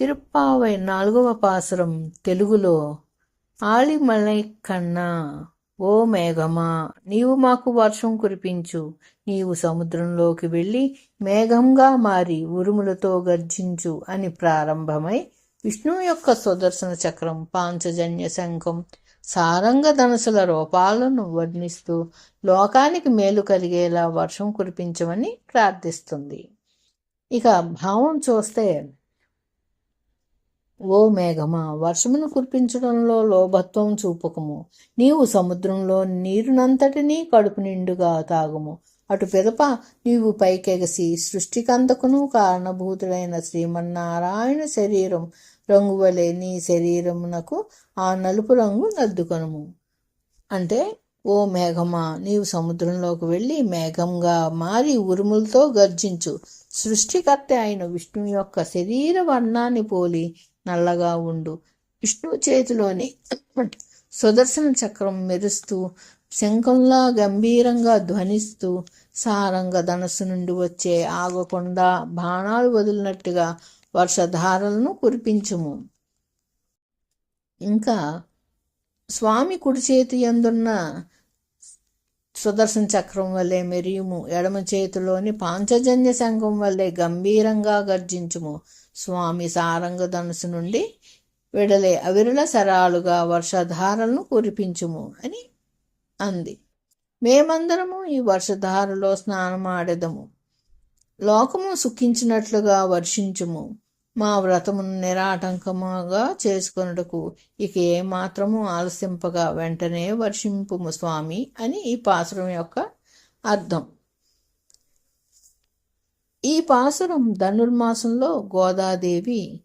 తిరుప్పావై నాలుగవ పాసురం తెలుగులో ఆళిమలై కన్నా ఓ మేఘమా నీవు మాకు వర్షం కురిపించు. నీవు సముద్రంలోకి వెళ్ళి మేఘంగా మారి ఉరుములతో గర్జించు అని ప్రారంభమై విష్ణువు యొక్క సుదర్శన చక్రం పాంచజన్య శంఖం సారంగ ధనసుల రూపాలను వర్ణిస్తూ లోకానికి మేలు కలిగేలా వర్షం కురిపించమని ప్రార్థిస్తుంది. ఇక భావం చూస్తే ఓ మేఘమా వర్షమును కురిపించడంలో లోభత్వం చూపకము. నీవు సముద్రంలో నీరునంతటినీ కడుపు నిండుగా తాగుము. అటు పిదప నీవు పైకెగసి సృష్టికంతకును కారణభూతుడైన శ్రీమన్నారాయణ శరీరం రంగువలే నీ శరీరమునకు ఆ నలుపు రంగు నద్దుకొనుము. అంటే ఓ మేఘమా నీవు సముద్రంలోకి వెళ్ళి మేఘంగా మారి ఉరుములతో గర్జించు. సృష్టికర్త అయిన విష్ణువు యొక్క శరీర వర్ణాన్ని పోలి నల్లగా ఉండు. విష్ణు చేతిలోని సుదర్శన చక్రం మెరుస్తూ శంఖంలా గంభీరంగా ధ్వనిస్తూ సారంగ ధనస్సు నుండి వచ్చే ఆగకుండా బాణాలు వదిలినట్టుగా వర్షధారలను కురిపించుము. ఇంకా స్వామి కుడి చేతి ఎందున్న సుదర్శన చక్రం వల్లే మెరియుము. ఎడమ చేతిలోని పాంచజన్య సంఘం వల్లే గంభీరంగా గర్జించుము. స్వామి సారంగ ధనుసు నుండి విడలే అవిరుల సరాలుగా వర్షధారలను కురిపించుము అని అంది. మేమందరము ఈ వర్షధారలో స్నానమాడెదము. లోకము సుఖించినట్లుగా వర్షించుము. మా వ్రతమును నిరాటంకముగా చేసుకొనుటకు ఇక ఏమాత్రము ఆలస్యంపగా వెంటనే వర్షింపుము స్వామి అని ఈ పాసురం యొక్క అర్థం. ఈ పాసురం ధనుర్మాసంలో గోదాదేవి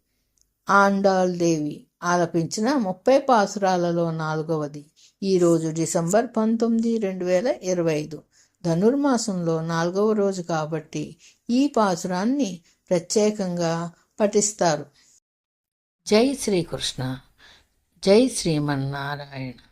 ఆండాల్ దేవి ఆలపించిన ముప్పై పాసురాలలో నాలుగవది. ఈరోజు డిసెంబర్ పంతొమ్మిది రెండు వేల ఇరవై ఐదు ధనుర్మాసంలో నాలుగవ రోజు కాబట్టి ఈ పాసురాన్ని ప్రత్యేకంగా పఠిస్తారు. జై శ్రీకృష్ణ. జై శ్రీమన్నారాయణ.